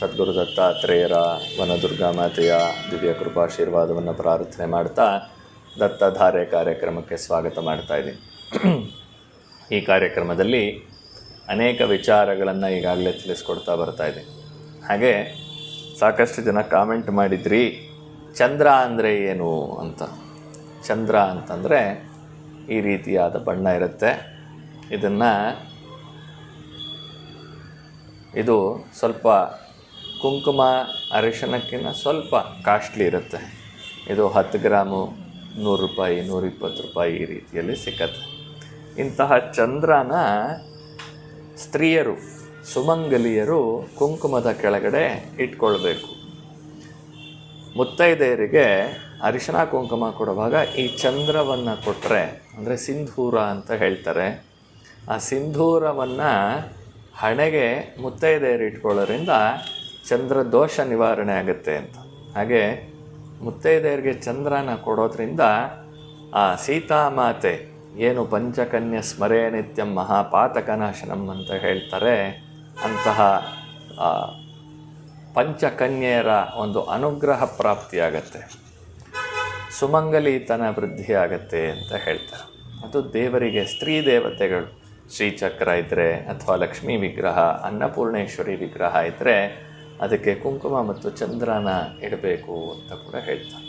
ಸದ್ಗುರು ದತ್ತಾತ್ರೇಯರ ವನದುರ್ಗಾ ಮಾತೆಯ ದಿವ್ಯ ಕೃಪಾಶೀರ್ವಾದವನ್ನು ಪ್ರಾರ್ಥನೆ ಮಾಡ್ತಾ ದತ್ತಧಾರೆ ಕಾರ್ಯಕ್ರಮಕ್ಕೆ ಸ್ವಾಗತ ಮಾಡ್ತಾ ಇದ್ದೀನಿ. ಈ ಕಾರ್ಯಕ್ರಮದಲ್ಲಿ ಅನೇಕ ವಿಚಾರಗಳನ್ನು ಈಗಾಗಲೇ ತಿಳಿಸ್ಕೊಡ್ತಾ ಬರ್ತಾ ಇದೆ ಹಾಗೆ ಸಾಕಷ್ಟು ಜನ ಕಾಮೆಂಟ್ ಮಾಡಿದ್ರಿ, ಚಂದ್ರ ಅಂದರೆ ಏನು ಅಂತ. ಚಂದ್ರ ಅಂತಂದರೆ ಈ ರೀತಿಯಾದ ಬಣ್ಣ ಇರುತ್ತೆ. ಇದನ್ನು ಇದು ಸ್ವಲ್ಪ ಕುಂಕುಮ ಅರಿಶಿಣಕ್ಕಿಂತ ಸ್ವಲ್ಪ ಕಾಸ್ಟ್ಲಿ ಇರುತ್ತೆ. ಇದು ಹತ್ತು ಗ್ರಾಮು ನೂರು ರೂಪಾಯಿ, ನೂರಿಪ್ಪತ್ತು ರೂಪಾಯಿ ಈ ರೀತಿಯಲ್ಲಿ ಸಿಕ್ಕತ್ತೆ. ಇಂತಹ ಚಂದ್ರನ ಸ್ತ್ರೀಯರು, ಸುಮಂಗಲಿಯರು ಕುಂಕುಮದ ಕೆಳಗಡೆ ಇಟ್ಕೊಳ್ಬೇಕು. ಮುತ್ತೈದೆಯರಿಗೆ ಅರಿಶಿನ ಕುಂಕುಮ ಕೊಡುವಾಗ ಈ ಚಂದ್ರವನ್ನು ಕೊಟ್ಟರೆ ಅಂದರೆ ಸಿಂಧೂರ ಅಂತ ಹೇಳ್ತಾರೆ, ಆ ಸಿಂಧೂರವನ್ನು ಹಣೆಗೆ ಮುತ್ತೈದೆಯರು ಇಟ್ಕೊಳ್ಳೋದ್ರಿಂದ ಚಂದ್ರ ದೋಷ ನಿವಾರಣೆ ಆಗುತ್ತೆ ಅಂತ. ಹಾಗೆ ಮುತ್ತೈದೆಯರಿಗೆ ಚಂದ್ರನ ಕೊಡೋದ್ರಿಂದ ಆ ಸೀತಾಮಾತೆ ಏನು ಪಂಚಕನ್ಯ ಸ್ಮರೇ ನಿತ್ಯಂ ಮಹಾಪಾತಕನಾಶನಂ ಅಂತ ಹೇಳ್ತಾರೆ, ಅಂತಹ ಪಂಚಕನ್ಯೆಯರ ಒಂದು ಅನುಗ್ರಹ ಪ್ರಾಪ್ತಿಯಾಗತ್ತೆ. ಸುಮಂಗಲಿತನ ವೃದ್ಧಿಯಾಗತ್ತೆ ಅಂತ ಹೇಳ್ತಾರೆ. ಅದು ದೇವರಿಗೆ ಸ್ತ್ರೀ ದೇವತೆಗಳು, ಶ್ರೀಚಕ್ರ ಇದ್ದರೆ ಅಥವಾ ಲಕ್ಷ್ಮೀ ವಿಗ್ರಹ, ಅನ್ನಪೂರ್ಣೇಶ್ವರಿ ವಿಗ್ರಹ ಇದ್ದರೆ ಅದಕ್ಕೆ ಕುಂಕುಮ ಮತ್ತು ಚಂದ್ರನ ಇಡಬೇಕು ಅಂತ ಕೂಡ ಹೇಳ್ತಾರೆ.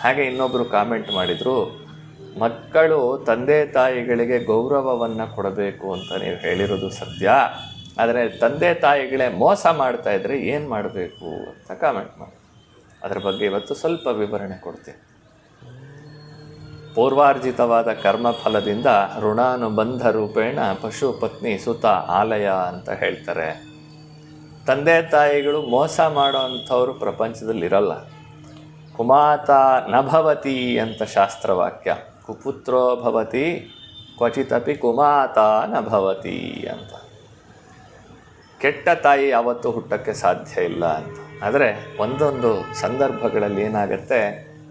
ಹಾಗೆ ಇನ್ನೊಬ್ಬರು ಕಾಮೆಂಟ್ ಮಾಡಿದರು, ಮಕ್ಕಳು ತಂದೆ ತಾಯಿಗಳಿಗೆ ಗೌರವವನ್ನು ಕೊಡಬೇಕು ಅಂತ ನೀವು ಹೇಳಿರೋದು ಸತ್ಯ. ಆದರೆ ತಂದೆ ತಾಯಿಗಳೇ ಮೋಸ ಮಾಡ್ತಾ ಇದ್ದರೆ ಏನು ಮಾಡಬೇಕು? ಅಂತ ಕಾಮೆಂಟ್ ಮಾಡಿ ಅದರ ಬಗ್ಗೆ ಇವತ್ತು ಸ್ವಲ್ಪ ವಿವರಣೆ ಕೊಡ್ತೀನಿ. ಪೂರ್ವಾರ್ಜಿತವಾದ ಕರ್ಮಫಲದಿಂದ ಋಣಾನುಬಂಧ ರೂಪೇಣ ಪಶು ಪತ್ನಿ ಸುತ ಆಲಯ ಅಂತ ಹೇಳ್ತಾರೆ. ತಂದೆ ತಾಯಿಗಳು ಮೋಸ ಮಾಡೋ ಅಂಥವ್ರು ಪ್ರಪಂಚದಲ್ಲಿ ಇರಲ್ಲ ಕುಮಾತ ನಭವತಿ ಅಂತ ಶಾಸ್ತ್ರವಾಕ್ಯ. ಕುಪುತ್ರೋ ಭವತಿ, ಕ್ವಚಿತಪಿ ಕುಮಾತ ನಭವತಿ ಅಂತ. ಕೆಟ್ಟ ತಾಯಿ ಯಾವತ್ತೂ ಹುಟ್ಟಕ್ಕೆ ಸಾಧ್ಯ ಇಲ್ಲ ಅಂತ. ಆದರೆ ಒಂದೊಂದು ಸಂದರ್ಭಗಳಲ್ಲಿ ಏನಾಗುತ್ತೆ,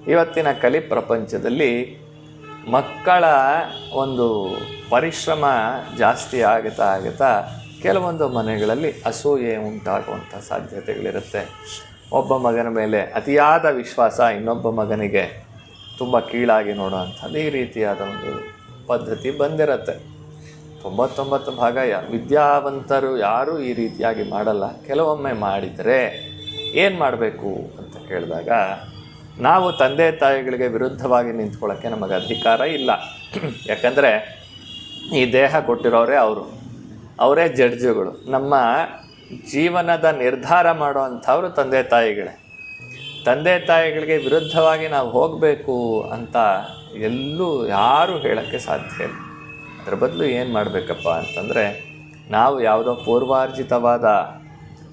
ಇವತ್ತಿನ ಕಲಿ ಪ್ರಪಂಚದಲ್ಲಿ ಮಕ್ಕಳ ಒಂದು ಪರಿಶ್ರಮ ಜಾಸ್ತಿ ಆಗುತ್ತಾ ಆಗುತ್ತಾ ಕೆಲವೊಂದು ಮನೆಗಳಲ್ಲಿ ಅಸೂಯೆ ಉಂಟಾಗುವಂಥ ಸಾಧ್ಯತೆಗಳಿರುತ್ತೆ. ಒಬ್ಬ ಮಗನ ಮೇಲೆ ಅತಿಯಾದ ವಿಶ್ವಾಸ ಇನ್ನೊಬ್ಬ ಮಗನಿಗೆ ತುಂಬ ಕೀಳಾಗಿ ನೋಡುವಂಥದ್ದು ಈ ರೀತಿಯಾದ ಒಂದು ಪದ್ಧತಿ ಬಂದಿರುತ್ತೆ. ತೊಂಬತ್ತೊಂಬತ್ತು ಭಾಗ, ಯ- ವಿದ್ಯಾವಂತರು ಯಾರೂ ಈ ರೀತಿಯಾಗಿ ಮಾಡಲ್ಲ. ಕೆಲವೊಮ್ಮೆ ಮಾಡಿದರೆ ಏನು ಮಾಡಬೇಕು ಅಂತ ಕೇಳಿದಾಗ, ನಾವು ತಂದೆ ತಾಯಿಗಳಿಗೆ ವಿರುದ್ಧವಾಗಿ ನಿಂತ್ಕೊಳ್ಳೋಕ್ಕೆ ನಮಗೆ ಅಧಿಕಾರ ಇಲ್ಲ. ಯಾಕಂದರೆ ಈ ದೇಹ ಕೊಟ್ಟಿರೋರೇ ಅವರು. ಅವರೇ ಜಡ್ಜುಗಳು. ನಮ್ಮ ಜೀವನದ ನಿರ್ಧಾರ ಮಾಡುವಂಥವ್ರು ತಂದೆ ತಾಯಿಗಳೇ. ತಂದೆ ತಾಯಿಗಳಿಗೆ ವಿರುದ್ಧವಾಗಿ ನಾವು ಹೋಗಬೇಕು ಅಂತ ಎಲ್ಲೂ ಯಾರೂ ಹೇಳೋಕ್ಕೆ ಸಾಧ್ಯ ಇಲ್ಲ. ಅದರ ಬದಲು ಏನು ಮಾಡಬೇಕಪ್ಪ ಅಂತಂದರೆ, ನಾವು ಯಾವುದೋ ಪೂರ್ವಾರ್ಜಿತವಾದ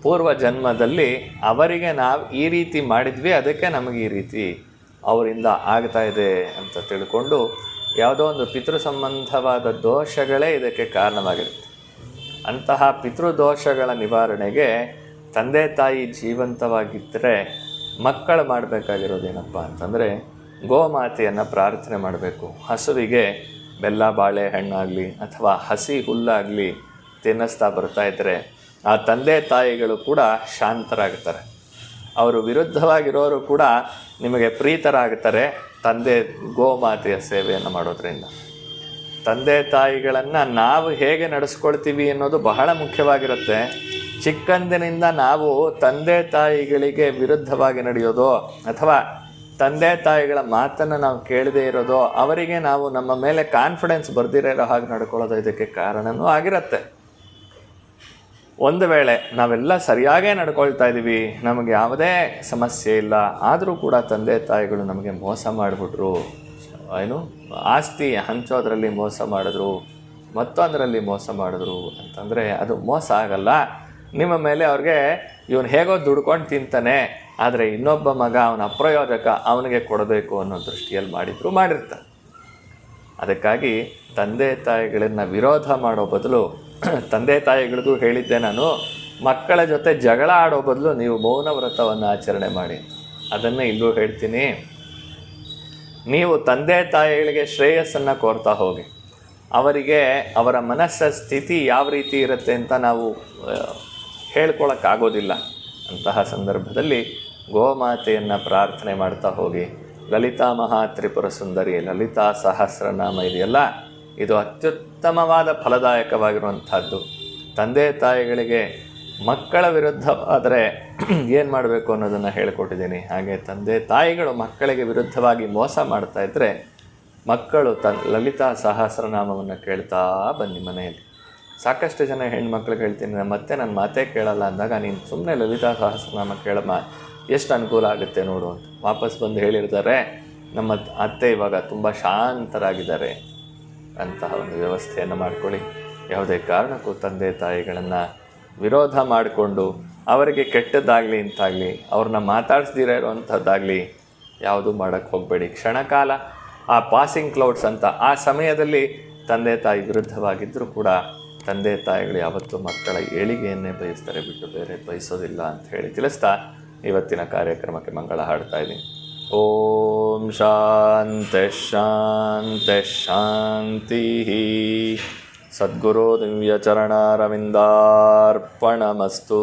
ಪೂರ್ವ ಜನ್ಮದಲ್ಲಿ ಅವರಿಗೆ ನಾವು ಈ ರೀತಿ ಮಾಡಿದ್ವಿ, ಅದಕ್ಕೆ ನಮಗೆ ಈ ರೀತಿ ಅವರಿಂದ ಆಗ್ತಾ ಇದೆ ಅಂತ ತಿಳ್ಕೊಂಡು ಯಾವುದೋ ಒಂದು ಪಿತೃ ಸಂಬಂಧವಾದ ದೋಷಗಳೇ ಇದಕ್ಕೆ ಕಾರಣವಾಗಿರುತ್ತೆ. ಅಂತಹ ಪಿತೃದೋಷಗಳ ನಿವಾರಣೆಗೆ ತಂದೆ ತಾಯಿ ಜೀವಂತವಾಗಿದ್ದರೆ ಮಕ್ಕಳು ಮಾಡಬೇಕಾಗಿರೋದೇನಪ್ಪ ಅಂತಂದರೆ ಗೋಮಾತೆಯನ್ನು ಪ್ರಾರ್ಥನೆ ಮಾಡಬೇಕು. ಹಸುವಿಗೆ ಬೆಲ್ಲ ಬಾಳೆಹಣ್ಣಾಗಲಿ ಅಥವಾ ಹಸಿ ಹುಲ್ಲಾಗಲಿ ತಿನ್ನಿಸ್ತಾ ಬರ್ತಾ ಇದ್ದರೆ ಆ ತಂದೆ ತಾಯಿಗಳು ಕೂಡ ಶಾಂತರಾಗ್ತಾರೆ. ಅವರು ವಿರುದ್ಧವಾಗಿರೋರು ಕೂಡ ನಿಮಗೆ ಪ್ರೀತರಾಗ್ತಾರೆ ತಂದೆ ಗೋಮಾತೆಯ ಸೇವೆಯನ್ನು ಮಾಡೋದ್ರಿಂದ. ತಂದೆ ತಾಯಿಗಳನ್ನು ನಾವು ಹೇಗೆ ನಡೆಸ್ಕೊಳ್ತೀವಿ ಅನ್ನೋದು ಬಹಳ ಮುಖ್ಯವಾಗಿರುತ್ತೆ. ಚಿಕ್ಕಂದಿನಿಂದ ನಾವು ತಂದೆ ತಾಯಿಗಳಿಗೆ ವಿರುದ್ಧವಾಗಿ ನಡೆಯೋದು ಅಥವಾ ತಂದೆ ತಾಯಿಗಳ ಮಾತನ್ನು ನಾವು ಕೇಳದೇ ಇರೋದು ಅವರಿಗೆ ನಾವು ನಮ್ಮ ಮೇಲೆ ಕಾನ್ಫಿಡೆನ್ಸ್ ಬರ್ದಿರೋ ಹಾಗೆ ನಡ್ಕೊಳ್ಳೋದು ಇದಕ್ಕೆ ಕಾರಣನೂ ಆಗಿರುತ್ತೆ. ಒಂದು ವೇಳೆ ನಾವೆಲ್ಲ ಸರಿಯಾಗೇ ನಡ್ಕೊಳ್ತಾ ಇದ್ದೀವಿ, ನಮಗೆ ಯಾವುದೇ ಸಮಸ್ಯೆ ಇಲ್ಲ, ಆದರೂ ಕೂಡ ತಂದೆ ತಾಯಿಗಳು ನಮಗೆ ಮೋಸ ಮಾಡಿಬಿಟ್ರು ಏನು? ಆಸ್ತಿ ಹಂಚೋದರಲ್ಲಿ ಮೋಸ ಮಾಡಿದ್ರು ಮತ್ತೊಂದರಲ್ಲಿ ಮೋಸ ಮಾಡಿದ್ರು ಅಂತಂದರೆ ಅದು ಮೋಸ ಆಗಲ್ಲ. ನಿಮ್ಮ ಮೇಲೆ ಅವ್ರಿಗೆ ಇವನು ಹೇಗೋ ದುಡ್ಕೊಂಡು ತಿಂತಾನೆ, ಆದರೆ ಇನ್ನೊಬ್ಬ ಮಗ ಅವನ ಅಪ್ರಯೋಜಕ ಅವನಿಗೆ ಕೊಡಬೇಕು ಅನ್ನೋ ದೃಷ್ಟಿಯಲ್ಲಿ ಮಾಡಿದ್ರು, ಮಾಡಿರ್ತಾನೆ. ಅದಕ್ಕಾಗಿ ತಂದೆ ತಾಯಿಗಳನ್ನ ವಿರೋಧ ಮಾಡೋ ಬದಲು ತಂದೆ ತಾಯಿಗಳಿಗೂ ಹೇಳಿದ್ದೆ ನಾನು, ಮಕ್ಕಳ ಜೊತೆ ಜಗಳ ಆಡೋ ಬದಲು ನೀವು ಮೌನ ವ್ರತವನ್ನು ಆಚರಣೆ ಮಾಡಿ. ಅದನ್ನು ಇಲ್ಲೂ ಹೇಳ್ತೀನಿ. ನೀವು ತಂದೆ ತಾಯಿಗಳಿಗೆ ಶ್ರೇಯಸ್ಸನ್ನು ಕೋರ್ತಾ ಹೋಗಿ. ಅವರಿಗೆ ಅವರ ಮನಸ್ಸ, ಸ್ಥಿತಿ ಯಾವ ರೀತಿ ಇರುತ್ತೆ ಅಂತ ನಾವು ಹೇಳ್ಕೊಳಕ್ಕಾಗೋದಿಲ್ಲ. ಅಂತಹ ಸಂದರ್ಭದಲ್ಲಿ ಗೋಮಾತೆಯನ್ನು ಪ್ರಾರ್ಥನೆ ಮಾಡ್ತಾ ಹೋಗಿ. ಲಲಿತಾ ಮಹಾ ತ್ರಿಪುರ ಸುಂದರಿ, ಲಲಿತಾ ಸಹಸ್ರನಾಮ ಇದೆಯಲ್ಲ ಇದು ಅತ್ಯುತ್ತಮವಾದ ಫಲದಾಯಕವಾಗಿರುವಂಥದ್ದು. ತಂದೆ ತಾಯಿಗಳಿಗೆ ಮಕ್ಕಳ ವಿರುದ್ಧವಾದರೆ ಏನು ಮಾಡಬೇಕು ಅನ್ನೋದನ್ನು ಹೇಳಿಕೊಟ್ಟಿದ್ದೀನಿ. ಹಾಗೆ ತಂದೆ ತಾಯಿಗಳು ಮಕ್ಕಳಿಗೆ ವಿರುದ್ಧವಾಗಿ ಮೋಸ ಮಾಡ್ತಾ ಇದ್ದರೆ ಮಕ್ಕಳು ತನ್ ಲಲಿತಾ ಸಹಸ್ರನಾಮವನ್ನು ಕೇಳ್ತಾ ಬನ್ನಿ ಮನೆಯಲ್ಲಿ. ಸಾಕಷ್ಟು ಜನ ಹೆಣ್ಮಕ್ಳಿಗೆ ಹೇಳ್ತೀನಿ "ನಾನು ಮತ್ತೆ ನನ್ನ ಮಾತೇ ಕೇಳಲ್ಲ ಅಂದಾಗ ನೀನು ಸುಮ್ಮನೆ ಲಲಿತಾ ಸಹಸ್ರನಾಮ ಕೇಳಮ್ಮ, ಎಷ್ಟು ಅನುಕೂಲ ಆಗುತ್ತೆ ನೋಡು ಅಂತ. ವಾಪಸ್ ಬಂದು ಹೇಳಿರ್ತಾರೆ, ನಮ್ಮ ಅತ್ತೆ ಇವಾಗ ತುಂಬ ಶಾಂತರಾಗಿದ್ದಾರೆ ಅಂತಹ ಒಂದು ವ್ಯವಸ್ಥೆಯನ್ನು ಮಾಡ್ಕೊಳ್ಳಿ. ಯಾವುದೇ ಕಾರಣಕ್ಕೂ ತಂದೆ ತಾಯಿಗಳನ್ನು ವಿರೋಧ ಮಾಡಿಕೊಂಡು ಅವರಿಗೆ ಕೆಟ್ಟದ್ದಾಗಲಿ ಇಂತಾಗಲಿ ಅವ್ರನ್ನ ಮಾತಾಡಿಸ್ದಿರ ಇರೋವಂಥದ್ದಾಗಲಿ ಯಾವುದು ಮಾಡೋಕ್ಕೆ ಹೋಗಬೇಡಿ. ಕ್ಷಣಕಾಲ ಆ ಪಾಸಿಂಗ್ ಕ್ಲೌಡ್ಸ್ ಅಂತ ಆ ಸಮಯದಲ್ಲಿ ತಂದೆ ತಾಯಿ ವಿರುದ್ಧವಾಗಿದ್ದರೂ ಕೂಡ ತಂದೆ ತಾಯಿಗಳು ಯಾವತ್ತೂ ಮಕ್ಕಳ ಏಳಿಗೆಯನ್ನೇ ಬಯಸ್ತಾರೆ, ಬಿಟ್ಟು ಬೇರೆ ಬಯಸೋದಿಲ್ಲ ಅಂತ ಹೇಳಿ ತಿಳಿಸ್ತಾ ಇವತ್ತಿನ ಕಾರ್ಯಕ್ರಮಕ್ಕೆ ಮಂಗಳ ಹಾಡ್ತಾ ಇದ್ದೀನಿ. ಓಂ ಶಾಂತ ಶಾಂತ ಶಾಂತಿ சத்குரு திவ்யச்சரணாரவிந்தார்ப்பணமஸ்து